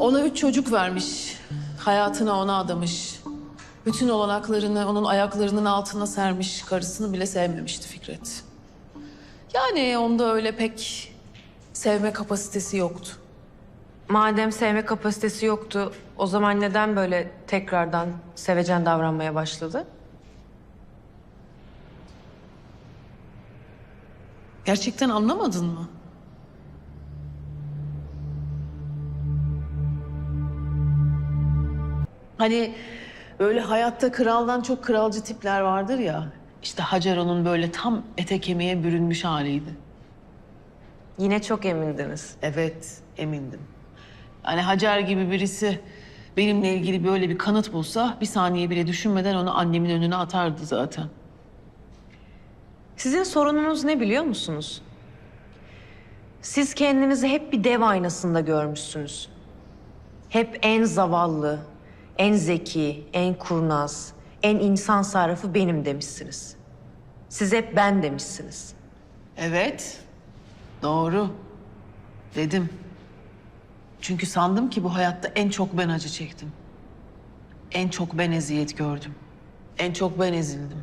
Ona üç çocuk vermiş. Hayatını ona adamış. Bütün olanaklarını onun ayaklarının altına sermiş. Karısını bile sevmemişti Fikret. Yani onda öyle pek sevme kapasitesi yoktu. Madem sevme kapasitesi yoktu, o zaman neden böyle tekrardan sevecen davranmaya başladı? Gerçekten anlamadın mı? Hani böyle hayatta kraldan çok kralcı tipler vardır ya. İşte Hacer onun böyle tam ete kemiğe bürünmüş haliydi. Yine çok emindiniz. Evet, emindim. Yani Hacer gibi birisi benimle ilgili böyle bir kanıt bulsa bir saniye bile düşünmeden onu annemin önüne atardı zaten. Sizin sorununuz ne biliyor musunuz? Siz kendinizi hep bir dev aynasında görmüşsünüz. Hep en zavallı, en zeki, en kurnaz, en insan sarrafı benim demişsiniz. Siz hep ben demişsiniz. Evet, doğru. Dedim. Çünkü sandım ki bu hayatta en çok ben acı çektim. En çok ben eziyet gördüm. En çok ben ezildim.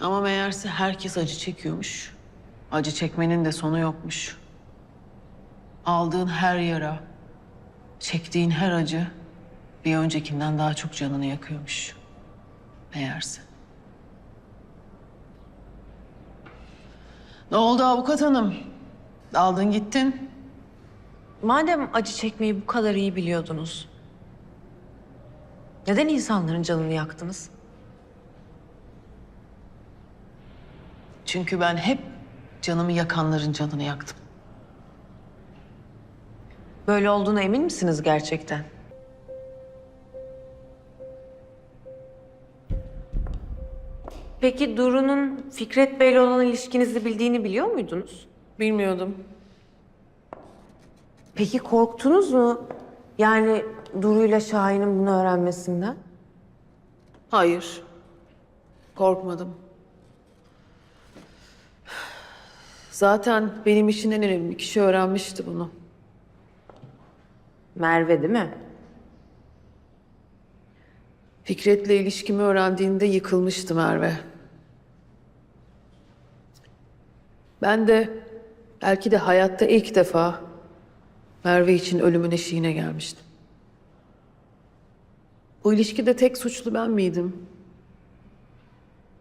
Ama meğerse herkes acı çekiyormuş. Acı çekmenin de sonu yokmuş. Aldığın her yara, çektiğin her acı bir öncekinden daha çok canını yakıyormuş. Meğerse. Ne oldu avukat hanım? Aldın gittin. Madem acı çekmeyi bu kadar iyi biliyordunuz, neden insanların canını yaktınız? Çünkü ben hep canımı yakanların canını yaktım. Böyle olduğuna emin misiniz gerçekten? Peki Duru'nun Fikret Bey'le olan ilişkinizi bildiğini biliyor muydunuz? Bilmiyordum. Peki korktunuz mu? Yani Duru'yla Şahin'in bunu öğrenmesinden? Hayır. Korkmadım. Zaten benim için en önemli kişi öğrenmişti bunu. Merve değil mi? Fikret'le ilişkimi öğrendiğinde yıkılmıştı Merve. Ben de belki de hayatta ilk defa Merve için ölümün eşiğine gelmiştim. Bu ilişkide tek suçlu ben miydim?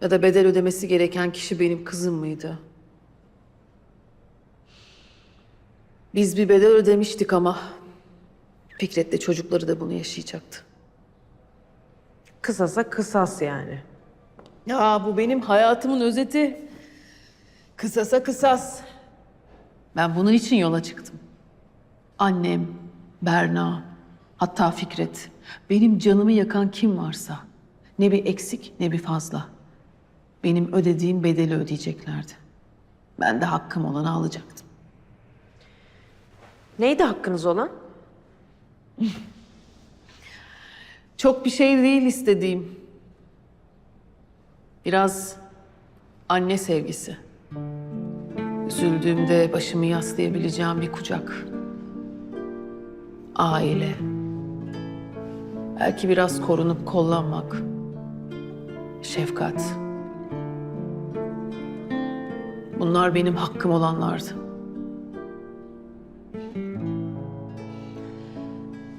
Ya da bedel ödemesi gereken kişi benim kızım mıydı? Biz bir bedel ödemiştik ama Fikret'le çocukları da bunu yaşayacaktı. Kısasa kısas yani. Ya bu benim hayatımın özeti. Kısasa kısas. Ben bunun için yola çıktım. Annem, Berna, hatta Fikret. Benim canımı yakan kim varsa. Ne bir eksik ne bir fazla. Benim ödediğim bedeli ödeyeceklerdi. Ben de hakkım olanı alacaktım. Neydi hakkınız olan? Çok bir şey değil istediğim. Biraz anne sevgisi. Üzüldüğümde başımı yaslayabileceğim bir kucak. Aile. Belki biraz korunup kollanmak. Şefkat. Bunlar benim hakkım olanlardı.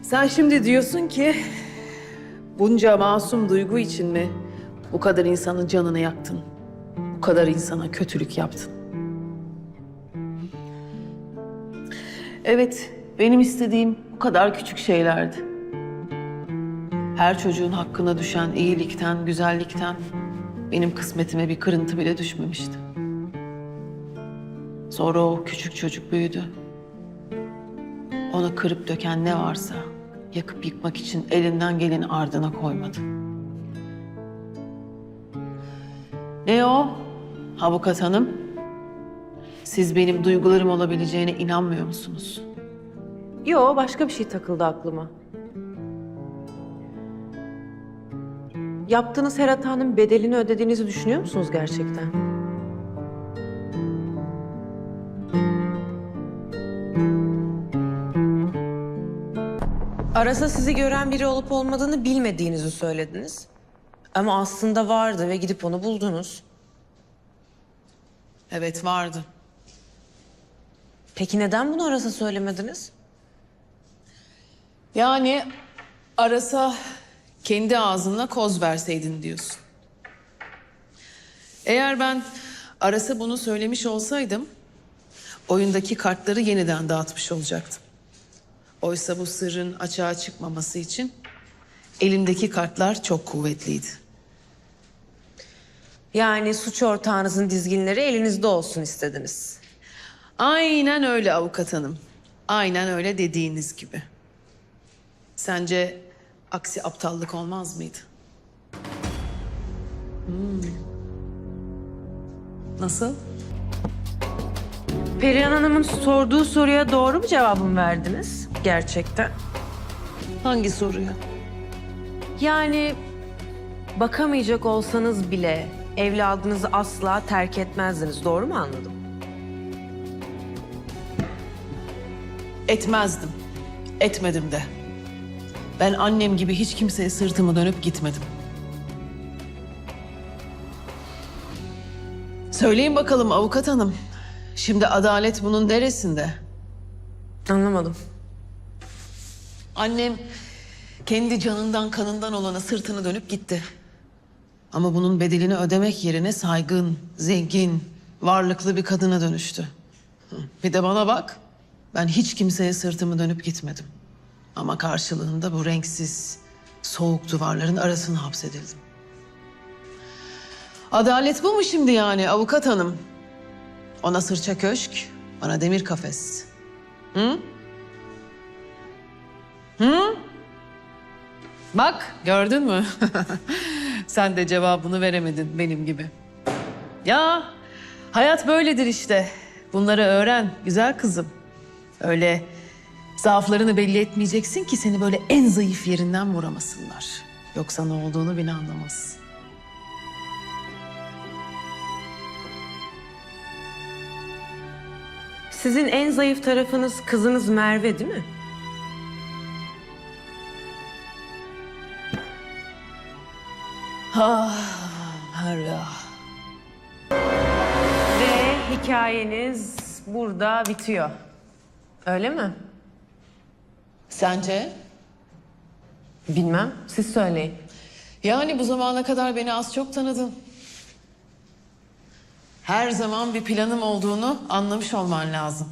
Sen şimdi diyorsun ki bunca masum duygu için mi bu kadar insanın canını yaktın? Bu kadar insana kötülük yaptın? Evet, benim istediğim bu kadar küçük şeylerdi. Her çocuğun hakkına düşen iyilikten, güzellikten benim kısmetime bir kırıntı bile düşmemişti. Sonra o küçük çocuk büyüdü. Ona kırıp döken ne varsa yakıp yıkmak için elinden geleni ardına koymadı. Ne o? Avukat hanım. Siz benim duygularım olabileceğine inanmıyor musunuz? Yo başka bir şey takıldı aklıma. Yaptığınız her hatanın bedelini ödediğinizi düşünüyor musunuz gerçekten? Arasa sizi gören biri olup olmadığını bilmediğinizi söylediniz. Ama aslında vardı ve gidip onu buldunuz. Evet vardı. Peki neden bunu Aras'a söylemediniz? Yani arasa kendi ağzınla koz verseydin diyorsun. Eğer ben arasa bunu söylemiş olsaydım oyundaki kartları yeniden dağıtmış olacaktım. Oysa bu sırrın açığa çıkmaması için elimdeki kartlar çok kuvvetliydi. Yani suç ortağınızın dizginleri elinizde olsun istediniz. Aynen öyle avukat hanım. Aynen öyle dediğiniz gibi. Sence aksi aptallık olmaz mıydı? Hmm. Nasıl? Perihan Hanım'ın sorduğu soruya doğru mu cevabını verdiniz gerçekten? Hangi soruya? Yani bakamayacak olsanız bile evladınızı asla terk etmezdiniz. Doğru mu anladım? Etmezdim. Etmedim de. Ben annem gibi hiç kimseye sırtımı dönüp gitmedim. Söyleyin bakalım avukat hanım. Şimdi adalet bunun neresinde? Anlamadım. Annem kendi canından kanından olana sırtını dönüp gitti. Ama bunun bedelini ödemek yerine saygın, zengin, varlıklı bir kadına dönüştü. Bir de bana bak. Ben hiç kimseye sırtımı dönüp gitmedim. Ama karşılığında bu renksiz, soğuk duvarların arasına hapsedildim. Adalet bu mu şimdi yani avukat hanım? Ona sırça köşk, bana demir kafes. Hı? Hı? Bak gördün mü? Sen de cevabını veremedin benim gibi. Ya hayat böyledir işte. Bunları öğren güzel kızım. Öyle zaaflarını belli etmeyeceksin ki seni böyle en zayıf yerinden vuramasınlar. Yoksa ne olduğunu bile anlamazsın. Sizin en zayıf tarafınız kızınız Merve değil mi? Ah Merve ah. Ve hikayeniz burada bitiyor. Öyle mi? Sence? Bilmem. Siz söyleyin. Yani bu zamana kadar beni az çok tanıdın. Her zaman bir planım olduğunu anlamış olman lazım.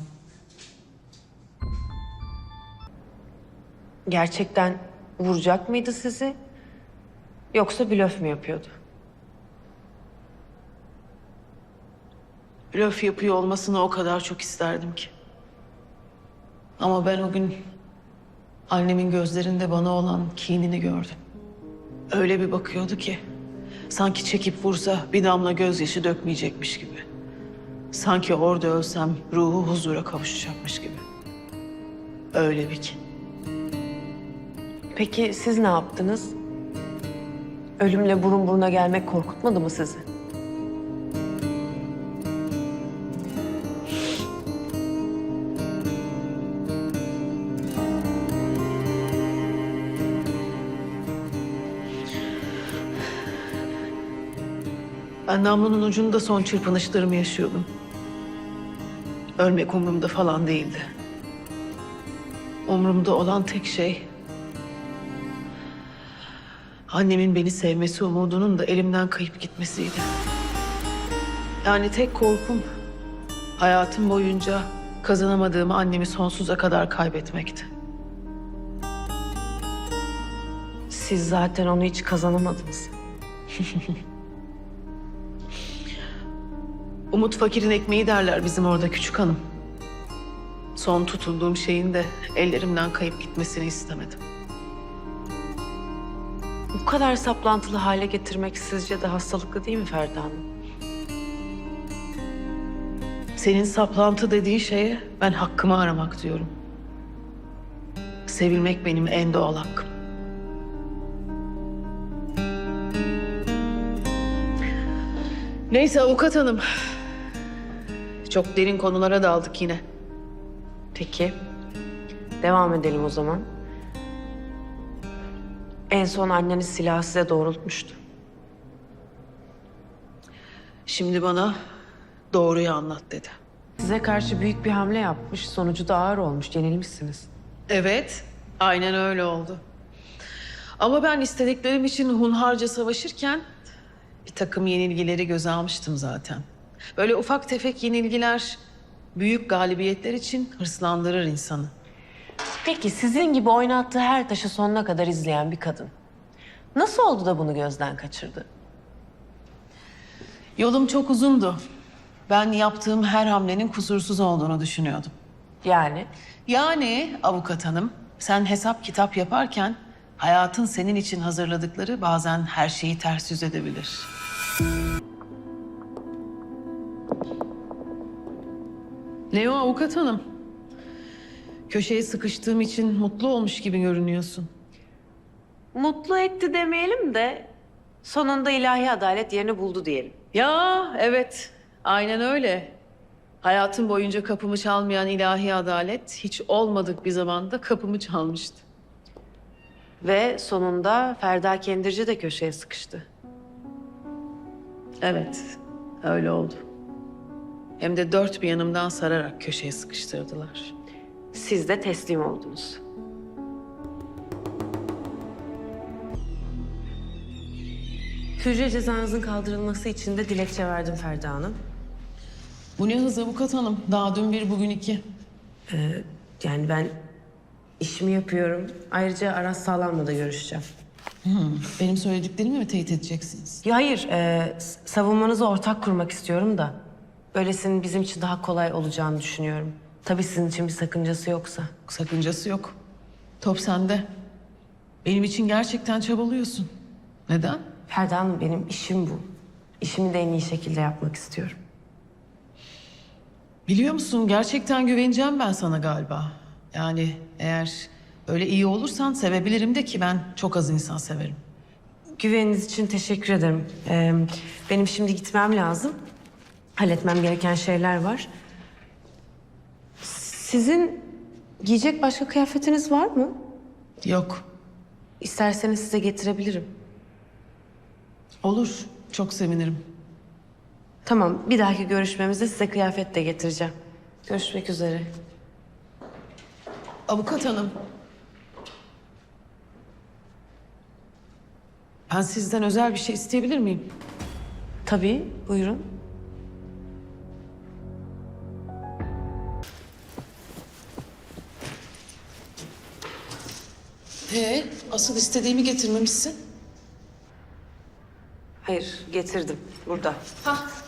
Gerçekten vuracak mıydı sizi? Yoksa blöf mü yapıyordu? Blöf yapıyor olmasını o kadar çok isterdim ki. Ama ben o gün annemin gözlerinde bana olan kinini gördüm. Öyle bir bakıyordu ki sanki çekip vursa bir damla gözyaşı dökmeyecekmiş gibi. Sanki orada ölsem ruhu huzura kavuşacakmış gibi. Öyle bir kin. Peki siz ne yaptınız? Ölümle burun buruna gelmek korkutmadı mı sizi? Ben namlunun ucunda son çırpınışlarımı yaşıyordum. Ölmek umurumda falan değildi. Umurumda olan tek şey... ...annemin beni sevmesi umudunun da elimden kayıp gitmesiydi. Yani tek korkum... ...hayatım boyunca kazanamadığım annemi sonsuza kadar kaybetmekti. Siz zaten onu hiç kazanamadınız. Umut fakirin ekmeği derler bizim orada küçük hanım. Son tutulduğum şeyin de ellerimden kayıp gitmesini istemedim. Bu kadar saplantılı hale getirmek sizce de hastalıklı değil mi Ferda Hanım? Senin saplantı dediğin şeye ben hakkımı aramak diyorum. Sevilmek benim en doğal hakkım. Neyse avukat hanım. Çok derin konulara daldık yine. Peki. Devam edelim o zaman. En son anneniz silahı size doğrultmuştu. Şimdi bana doğruyu anlat dedi. Size karşı büyük bir hamle yapmış. Sonucu da ağır olmuş. Yenilmişsiniz. Evet, aynen öyle oldu. Ama ben istediklerim için hunharca savaşırken bir takım yenilgileri göze almıştım zaten. Böyle ufak tefek yenilgiler büyük galibiyetler için hırslandırır insanı. Peki sizin gibi oynattığı her taşı sonuna kadar izleyen bir kadın. Nasıl oldu da bunu gözden kaçırdı? Yolum çok uzundu. Ben yaptığım her hamlenin kusursuz olduğunu düşünüyordum. Yani Yani avukat hanım, sen hesap kitap yaparken hayatın senin için hazırladıkları bazen her şeyi ters yüz edebilir. Ne o avukat hanım? Köşeye sıkıştığım için mutlu olmuş gibi görünüyorsun. mutlu etti demeyelim de sonunda ilahi adalet yerini buldu diyelim. Ya evet, aynen öyle. Hayatım boyunca kapımı çalmayan ilahi adalet hiç olmadık bir zamanda kapımı çalmıştı. Ve sonunda Ferda Kendirci de köşeye sıkıştı. Evet, öyle oldu. Hem de dört bir yanımdan sararak köşeye sıkıştırdılar. Siz de teslim oldunuz. Hücre cezanızın kaldırılması için de dilekçe verdim Ferda Hanım. Bu ne hız avukat hanım? Daha dün bir, bugün iki. Yani ben işimi yapıyorum. Ayrıca Aras Sağlam'la da görüşeceğim. Benim söylediklerimi mi teyit edeceksiniz? Ya hayır, e, savunmanızı ortak kurmak istiyorum da. Böylesinin bizim için daha kolay olacağını düşünüyorum. Tabii sizin için bir sakıncası yoksa. Sakıncası yok. Top sende. Benim için gerçekten çabalıyorsun. Neden? Ferda Hanım benim işim bu. İşimi de en iyi şekilde yapmak istiyorum. Biliyor musun gerçekten güveneceğim ben sana galiba. Yani eğer öyle iyi olursan sevebilirim de ki ben çok az insan severim. Güveniniz için teşekkür ederim. Ee, benim şimdi gitmem lazım. Halletmem gereken şeyler var. Sizin giyecek başka kıyafetiniz var mı? Yok. İsterseniz size getirebilirim. Olur. Çok sevinirim. Tamam, bir dahaki görüşmemizde size kıyafet de getireceğim. Görüşmek üzere. Avukat hanım. Ben sizden özel bir şey isteyebilir miyim? Tabii, buyurun. Ee, asıl istediğimi getirmemişsin. Hayır, getirdim. Burada. Güzel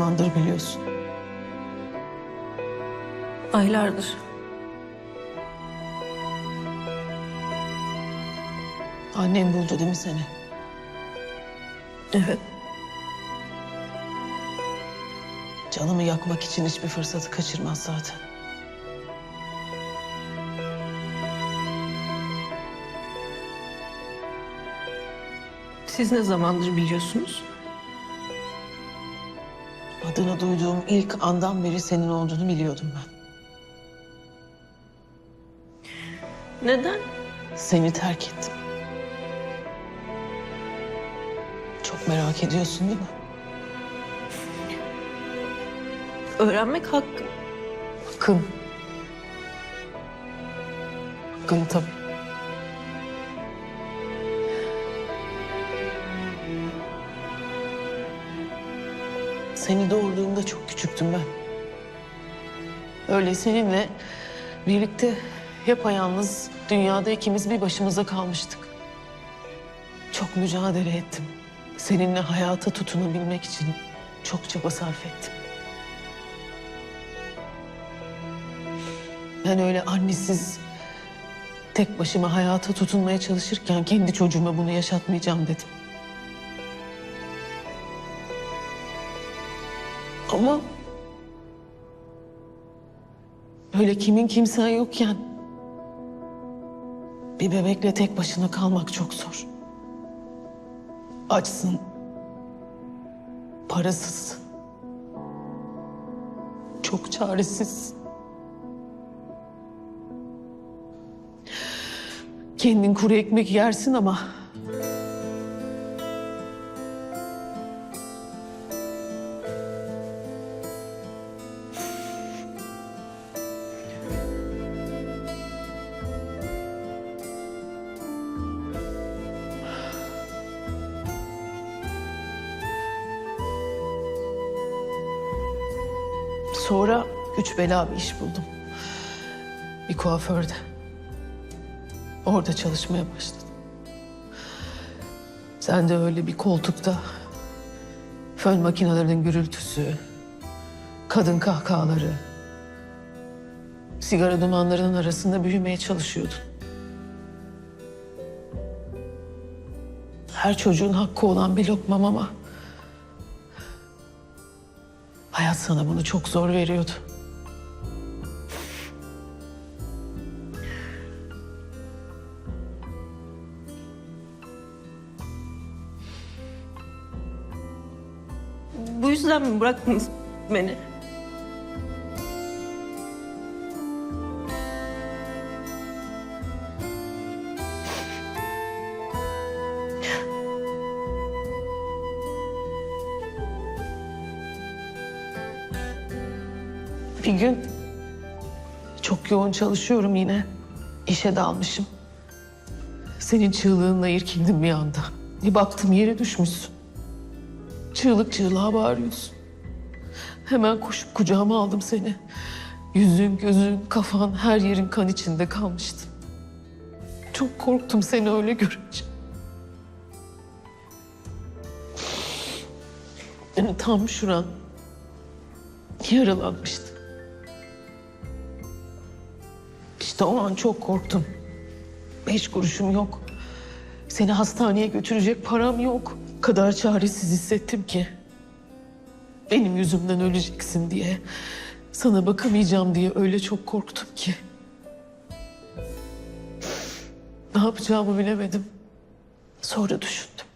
zamandır biliyorsun? Aylardır. Annem buldu değil mi seni? Evet. Canımı yakmak için hiçbir fırsatı kaçırmaz zaten. Siz ne zamandır biliyorsunuz? Adını duyduğum ilk andan beri senin olduğunu biliyordum ben. Neden? Seni terk ettim. Çok merak ediyorsun değil mi? Öğrenmek hakkım. Hakkın. Hakkın tabii. Seni doğurduğumda çok küçüktüm ben. Öyle seninle birlikte yapayalnız dünyada ikimiz bir başımıza kalmıştık. Çok mücadele ettim. Seninle hayata tutunabilmek için çok çaba sarf ettim. Ben öyle annesiz tek başıma hayata tutunmaya çalışırken kendi çocuğuma bunu yaşatmayacağım dedim. Ama öyle kimin kimsen yokken bir bebekle tek başına kalmak çok zor. Açsın. Parasız. Çok çaresiz. Kendin kuru ekmek yersin ama Güç bela bir iş buldum. Bir kuaförde. Orada çalışmaya başladım. Sen de öyle bir koltukta fön makinelerinin gürültüsü, kadın kahkahaları, sigara dumanlarının arasında büyümeye çalışıyordun. Her çocuğun hakkı olan bir lokmam ama hayat sana bunu çok zor veriyordu. Yüzden mi bıraktınız beni? Bir gün çok yoğun çalışıyorum yine. İşe dalmışım. Senin çığlığınla irkildim bir anda. Bir baktım yere düşmüşsün. Çığlık çığlığa bağırıyorsun. Hemen koşup kucağıma aldım seni. Yüzün, gözün, kafan, her yerin kan içinde kalmıştı. Çok korktum seni öyle görünce. Yani tam şuran yaralanmıştı. İşte o an çok korktum. Beş kuruşum yok. Seni hastaneye götürecek param yok. Kadar çaresiz hissettim ki. Benim yüzümden öleceksin diye. Sana bakamayacağım diye öyle çok korktum ki. Ne yapacağımı bilemedim. Sonra düşündüm.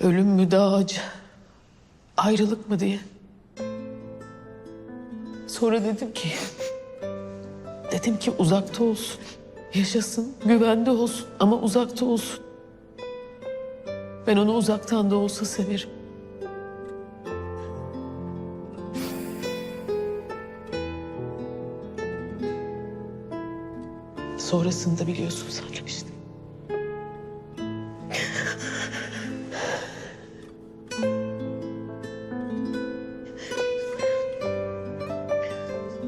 Ölüm mü daha acı? Ayrılık mı diye. Sonra dedim ki... Dedim ki uzakta olsun. Yaşasın, güvende olsun ama uzakta olsun. Ben onu uzaktan da olsa severim. Sonrasında biliyorsun sanırım işte.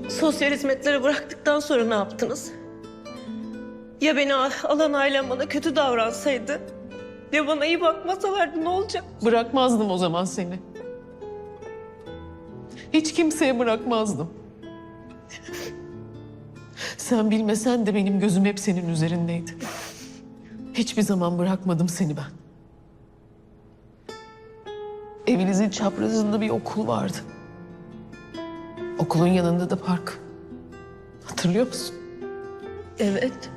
Sosyal hizmetleri bıraktıktan sonra ne yaptınız? Ya beni alan ailem bana kötü davransaydı? Ya bana iyi bakmasalardı ne olacak? Bırakmazdım o zaman seni. Hiç kimseye bırakmazdım. Sen bilmesen de benim gözüm hep senin üzerindeydi. Hiçbir zaman bırakmadım seni ben. Evinizin çaprazında bir okul vardı. Okulun yanında da park. Hatırlıyor musun? Evet.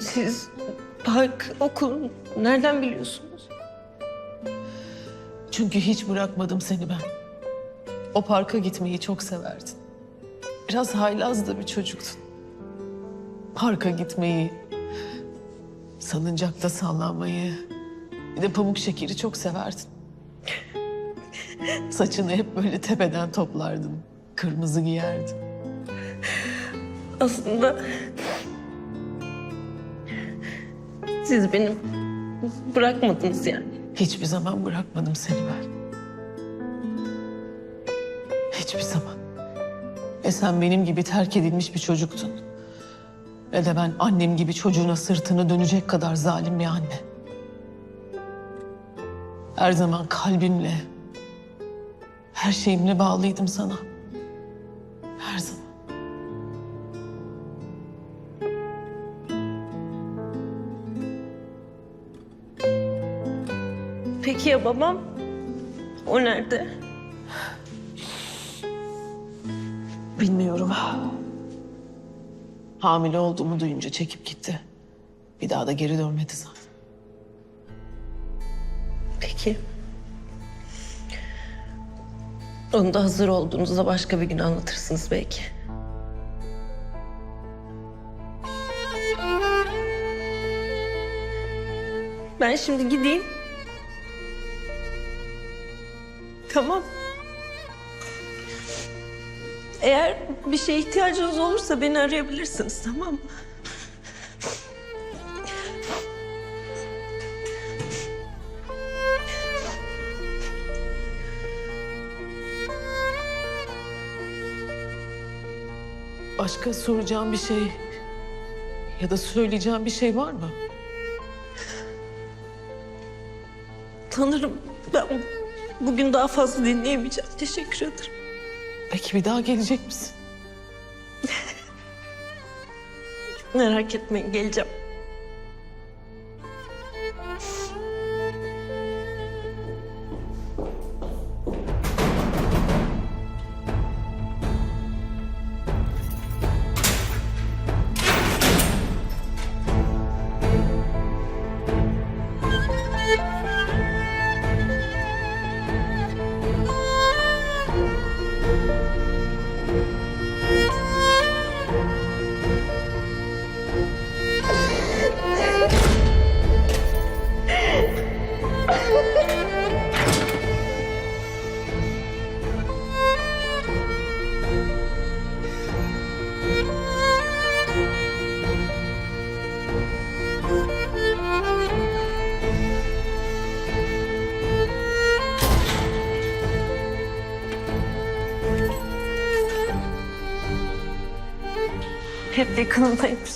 Siz park, okul nereden biliyorsunuz? Çünkü hiç bırakmadım seni ben. O parka gitmeyi çok severdin. Biraz haylaz da bir çocuktun. Parka gitmeyi, salıncakta sallanmayı, Bir de pamuk şekeri çok severdin. Saçını hep böyle tepeden toplardın. Kırmızı giyerdin. Aslında siz beni bırakmadınız yani. Hiçbir zaman bırakmadım seni ben. Hiçbir zaman. Ve sen benim gibi terk edilmiş bir çocuktun. Ve de ben annem gibi çocuğuna sırtını dönecek kadar zalim bir anne. Her zaman kalbimle, her şeyimle bağlıydım sana. Her zaman. Ya babam? O nerede? Bilmiyorum. Hamile olduğumu duyunca çekip gitti. Bir daha da geri dönmedi zaten. Peki. Onu da hazır olduğunuzda başka bir gün anlatırsınız belki. Ben şimdi gideyim. Tamam. Eğer bir şeye ihtiyacınız olursa beni arayabilirsiniz tamam mı? Başka soracağım bir şey ya da söyleyeceğim bir şey var mı? Tanırım ben bugün daha fazla dinleyemeyeceğim. Teşekkür ederim. Peki bir daha gelecek misin? Merak etmeyin geleceğim. Hep yakınındaymış.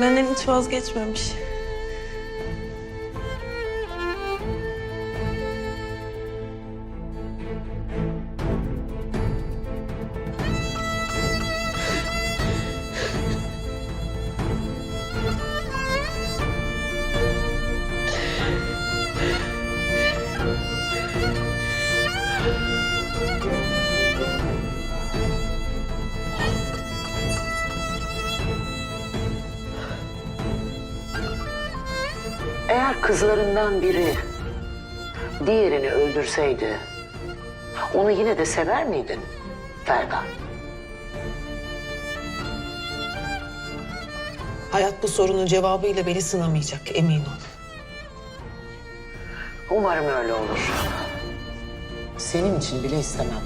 Benden hiç vazgeçmemiş. Kızlarından biri diğerini öldürseydi onu yine de sever miydin Ferda? Hayat bu sorunun cevabıyla beni sınamayacak emin ol. Umarım öyle olur. Senin için bile istemem.